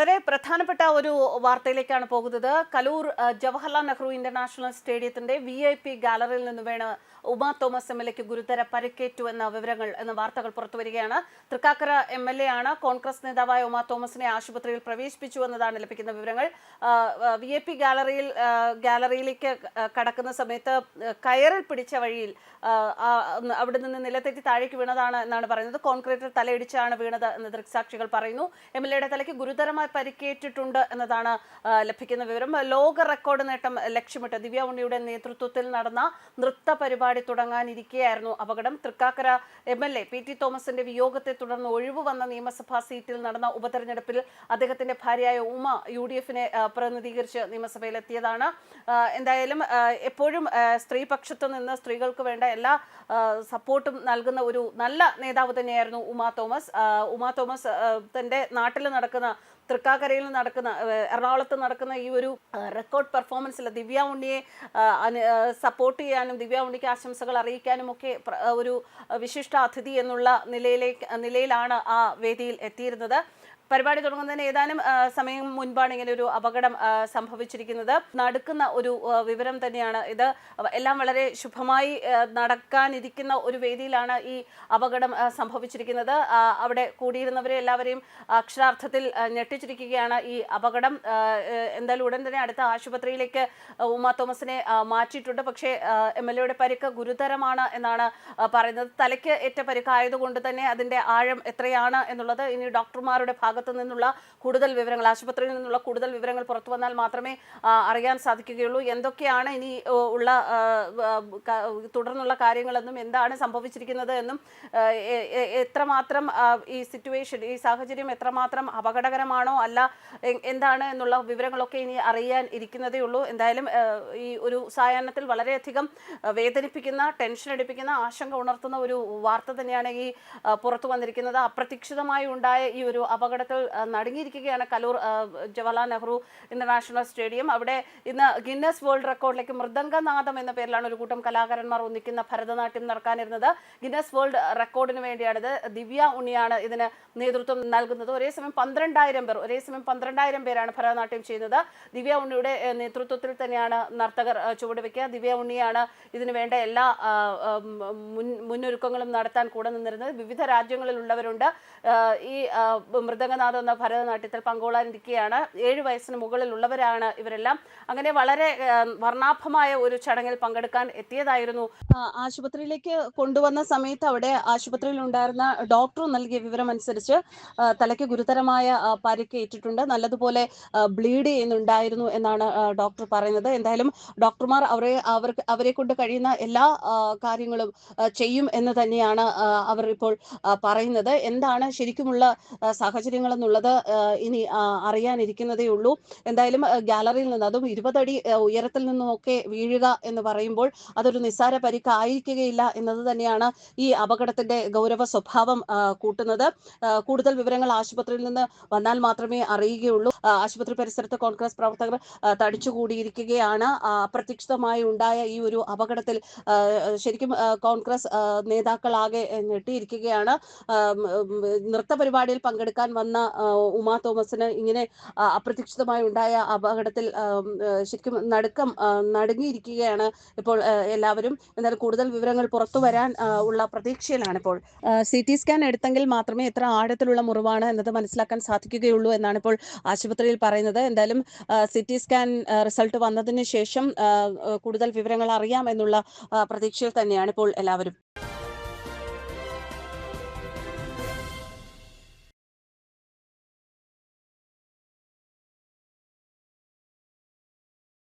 വളരെ പ്രധാനപ്പെട്ട ഒരു വാർത്തയിലേക്കാണ് പോകുന്നത്. കലൂർ ജവഹർലാൽ നെഹ്റു ഇന്റർനാഷണൽ സ്റ്റേഡിയത്തിന്റെ വി ഐ പി ഗാലറിയിൽ നിന്ന് വേണ ഉമാ തോമസ് എം എൽ എക്ക് ഗുരുതര പരിക്കേറ്റു എന്ന വിവരങ്ങൾ എന്ന വാർത്തകൾ പുറത്തുവരികയാണ് തൃക്കാക്കര എം എൽ എ ആണ് കോൺഗ്രസ് നേതാവായ ഉമാ തോമസിനെ ആശുപത്രിയിൽ പ്രവേശിപ്പിച്ചു എന്നതാണ് ലഭിക്കുന്ന വിവരങ്ങൾ. വി ഐ പി ഗാലറിയിൽ ഗാലറിയിലേക്ക് കടക്കുന്ന സമയത്ത് കയറിൽ പിടിച്ച വഴിയിൽ അവിടെ നിന്ന് നിലത്തെറ്റി താഴേക്ക് വീണതാണ് എന്നാണ് പറയുന്നത്. കോൺക്രീറ്റിൽ തലയിടിച്ചാണ് വീണത് എന്ന് ദൃക്സാക്ഷികൾ പറയുന്നു. എം എൽ എയുടെ തലയ്ക്ക് ഗുരുതരമായി പരിക്കേറ്റിട്ടുണ്ട് എന്നതാണ് ലഭിക്കുന്ന വിവരം. ലോക റെക്കോർഡ് നേട്ടം ലക്ഷ്യമിട്ട് ദിവ്യ ഉണ്ണിയുടെ നേതൃത്വത്തിൽ നടന്ന നൃത്ത പരിപാടി തുടങ്ങാനിരിക്കെയായിരുന്നു അപകടം. Thrikkakara M L A P T തോമസിന്റെ വിയോഗത്തെ തുടർന്ന് ഒഴിവ് വന്ന നിയമസഭാ സീറ്റിൽ നടന്ന ഉപതെരഞ്ഞെടുപ്പിൽ അദ്ദേഹത്തിന്റെ ഭാര്യയായ ഉമ യു ഡി എഫിനെ പ്രതിനിധീകരിച്ച് നിയമസഭയിലെത്തിയതാണ്. എന്തായാലും എപ്പോഴും സ്ത്രീപക്ഷത്തു നിന്ന് സ്ത്രീകൾക്ക് വേണ്ട എല്ലാ സപ്പോർട്ടും നൽകുന്ന ഒരു നല്ല നേതാവ് തന്നെയായിരുന്നു ഉമാ തോമസ്. ഉമാ തോമസ് തന്റെ നാട്ടിൽ നടക്കുന്ന തൃക്കാക്കരയിൽ നടക്കുന്ന എറണാകുളത്ത് നടക്കുന്ന ഈ ഒരു റെക്കോർഡ് പെർഫോമൻസിൽ ദിവ്യ ഉണ്ണിയെ സപ്പോർട്ട് ചെയ്യാനും ദിവ്യ ഉണ്ണിക്ക് ആശംസകൾ അറിയിക്കാനും ഒക്കെ ഒരു വിശിഷ്ട അതിഥി എന്നുള്ള നിലയിലേക്ക് നിലയിലാണ് ആ വേദിയിൽ എത്തിയിരുന്നത്. പരിപാടി തുടങ്ങുന്നതിന് ഏതാനും സമയം മുൻപാണ് ഇങ്ങനെ ഒരു അപകടം സംഭവിച്ചിരിക്കുന്നത്. നടക്കുന്ന ഒരു വിവരം തന്നെയാണ് ഇത്. എല്ലാം വളരെ ശുഭമായി നടക്കാനിരിക്കുന്ന ഒരു വേദിയിലാണ് ഈ അപകടം സംഭവിച്ചിരിക്കുന്നത്. അവിടെ കൂടിയിരുന്നവരെ എല്ലാവരെയും അക്ഷരാർത്ഥത്തിൽ ഞെട്ടിച്ചിരിക്കുകയാണ് ഈ അപകടം. എന്തായാലും ഉടൻ തന്നെ അടുത്ത ആശുപത്രിയിലേക്ക് ഉമ്മ തോമസിനെ മാറ്റിയിട്ടുണ്ട്. പക്ഷേ എം എൽ എയുടെ പരിക്ക് ഗുരുതരമാണ് എന്നാണ് പറയുന്നത്. തലയ്ക്ക് ഏറ്റ പരിക്കായതുകൊണ്ട് തന്നെ അതിന്റെ ആഴം എത്രയാണ് എന്നുള്ളത് ഇനി ഡോക്ടർമാരുടെ ഭാഗത്തു നിന്നുള്ള കൂടുതൽ വിവരങ്ങൾ ആശുപത്രിയിൽ നിന്നുള്ള കൂടുതൽ വിവരങ്ങൾ പുറത്തു വന്നാൽ മാത്രമേ അറിയാൻ സാധിക്കുകയുള്ളൂ. എന്തൊക്കെയാണ് ഇനി ഉള്ള തുടർന്നുള്ള കാര്യങ്ങളെന്നും എന്താണ് സംഭവിച്ചിരിക്കുന്നത് എന്നും എത്രമാത്രം ഈ സിറ്റുവേഷൻ ഈ സാഹചര്യം എത്രമാത്രം അപകടകരമാണോ അല്ല എന്താണ് എന്നുള്ള വിവരങ്ങളൊക്കെ ഇനി അറിയാൻ ഇരിക്കുന്നതേ ഉള്ളൂ. എന്തായാലും ഈ ഒരു സായാഹ്നത്തിൽ വളരെയധികം വേദനിപ്പിക്കുന്ന ടെൻഷൻ അടിപ്പിക്കുന്ന ആശങ്ക ഉണർത്തുന്ന ഒരു വാർത്ത തന്നെയാണ് ഈ പുറത്തു വന്നിരിക്കുന്നത്. അപ്രതീക്ഷിതമായി ഉണ്ടായ ഈ ഒരു അപകടത്തിൽ ആ, നടുങ്ങിയിരിക്കുകയാണ് കലൂർ ജവഹർലാൽ നെഹ്റു ഇന്റർനാഷണൽ സ്റ്റേഡിയം. അവിടെ ഇന്ന് ഗിന്നസ് വേൾഡ് റെക്കോർഡിലേക്ക് മൃദംഗനാഥം എന്ന പേരിലാണ് ഒരു കൂട്ടം കലാകാരന്മാർ ഒന്നിക്കുന്ന ഭരതനാട്യം നടക്കാനിരുന്നത്. ഗിന്നസ് വേൾഡ് റെക്കോർഡിന് വേണ്ടിയാണിത്. ദിവ്യ ഉണ്ണിയാണ് ഇതിന് നേതൃത്വം നൽകുന്നത്. ഒരേ സമയം പന്ത്രണ്ടായിരം പേർ ഒരേ സമയം പന്ത്രണ്ടായിരം പേരാണ് ഭരതനാട്യം ചെയ്യുന്നത്. ദിവ്യ ഉണ്ണിയുടെ നേതൃത്വത്തിൽ തന്നെയാണ് നർത്തകർ ചുവടുവെക്കുക ദിവ്യ ഉണ്ണിയാണ് ഇതിനു വേണ്ട എല്ലാ മുൻ മുന്നൊരുക്കങ്ങളും നടത്താൻ കൂടെ നിന്നിരുന്നത്. വിവിധ രാജ്യങ്ങളിലുള്ളവരുണ്ട്. ഈ ആ, മൃദംഗനാഥം എന്ന ഭരതനാട്യത്തിൽ പങ്കുകൊള്ളാനിരിക്കുകയാണ് ഏഴ് വയസ്സിന് മുകളിലുള്ളവരാണ് ഇവരെല്ലാം. അങ്ങനെ വളരെ വർണാഭമായ ഒരു ചടങ്ങിൽ പങ്കെടുക്കാൻ എത്തിയതായിരുന്നു. ആശുപത്രിയിലേക്ക് കൊണ്ടുവന്ന സമയത്ത് അവിടെ ആശുപത്രിയിൽ ഉണ്ടായിരുന്ന ഡോക്ടർ നൽകിയ വിവരം അനുസരിച്ച് തലയ്ക്ക് ഗുരുതരമായ പരിക്ക് ഏറ്റിട്ടുണ്ട്. നല്ലതുപോലെ ബ്ലീഡ് ചെയ്യുന്നുണ്ടായിരുന്നു എന്നാണ് ഡോക്ടർ പറയുന്നത്. എന്തായാലും ഡോക്ടർമാർ അവരെ അവർക്ക് അവരെ കൊണ്ട് കഴിയുന്ന എല്ലാ കാര്യങ്ങളും ചെയ്യും എന്ന് തന്നെയാണ് അവർ ഇപ്പോൾ പറയുന്നത്. എന്താണ് ശരിക്കുമുള്ള ആ, എന്നുള്ളത് ഇനി അറിയാനിരിക്കുന്നതേ ഉള്ളൂ. എന്തായാലും ഗാലറിയിൽ നിന്ന് അതും ഇരുപതടി ഉയരത്തിൽ നിന്നുമൊക്കെ വീഴുക എന്ന് പറയുമ്പോൾ അതൊരു നിസ്സാര പരിക്കായിരിക്കുകയില്ല എന്നത് തന്നെയാണ് ഈ അപകടത്തിന്റെ ഗൗരവ സ്വഭാവം കൂട്ടുന്നത്. കൂടുതൽ വിവരങ്ങൾ ആശുപത്രിയിൽ നിന്ന് വന്നാൽ മാത്രമേ അറിയുകയുള്ളൂ. ആശുപത്രി പരിസരത്ത് കോൺഗ്രസ് പ്രവർത്തകർ തടിച്ചുകൂടിയിരിക്കുകയാണ്. അപ്രതീക്ഷിതമായി ഉണ്ടായ ഈ ഒരു അപകടത്തിൽ ശരിക്കും കോൺഗ്രസ് നേതാക്കളാകെ ഞെട്ടിയിരിക്കുകയാണ്. നൃത്ത പരിപാടിയിൽ പങ്കെടുക്കാൻ വന്ന ആ, ഉമാ തോമസിന് ഇങ്ങനെ അപ്രതീക്ഷിതമായി ഉണ്ടായ അപകടത്തിൽ ശരിക്കും നടുക്കം നടുങ്ങിയിരിക്കുകയാണ് ഇപ്പോൾ എല്ലാവരും. എന്നാൽ കൂടുതൽ വിവരങ്ങൾ പുറത്തു വരാൻ ഉള്ള പ്രതീക്ഷയിലാണ് ഇപ്പോൾ സി ടി സ്കാൻ എടുത്തെങ്കിൽ മാത്രമേ എത്ര ആഴത്തിലുള്ള മുറിവാണ് എന്നത് മനസ്സിലാക്കാൻ സാധിക്കുകയുള്ളൂ എന്നാണ് ഇപ്പോൾ ആശുപത്രിയിൽ പറയുന്നത്. എന്തായാലും സി ടി സ്കാൻ റിസൾട്ട് വന്നതിന് ശേഷം കൂടുതൽ വിവരങ്ങൾ അറിയാം എന്നുള്ള പ്രതീക്ഷയിൽ തന്നെയാണ് ഇപ്പോൾ എല്ലാവരും.